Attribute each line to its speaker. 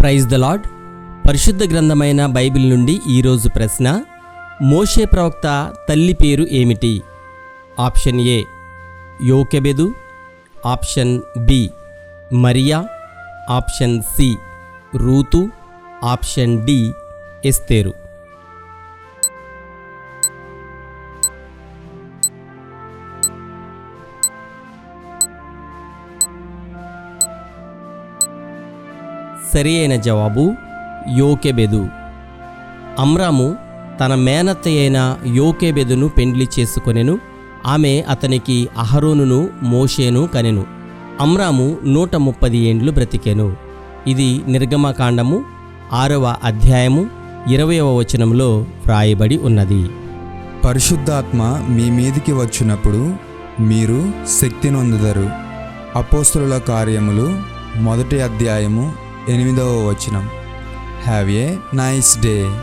Speaker 1: Praise the lord పరిశుద్ధ గ్రంథమైన Bible నుండి ఈరోజు ప్రశ్న మోషే ప్రవక్త తల్లి పేరు ఏమిటి? Option A Jochebed. Option B Maria. Option C Ruth. Option D Esther. సరి అయిన జవాబు యోకెబెదు. అమ్రాము తన మేనత్త అయిన యోకెబెదును పెండ్లి చేసుకొనెను. ఆమె అతనికి అహరోనును మోషేను కనెను. అమ్రాము నూట ముప్పది ఏండ్లు బ్రతికెను. ఇది నిర్గమకాండము ఆరవ అధ్యాయము ఇరవయవ వచనంలో వ్రాయబడి ఉన్నది.
Speaker 2: పరిశుద్ధాత్మ మీ మీదికి వచ్చినప్పుడు మీరు శక్తి నొందుదరు. అపోస్తుల కార్యములు మొదటి అధ్యాయము ఎనిమిదవ వచనం. Have a nice day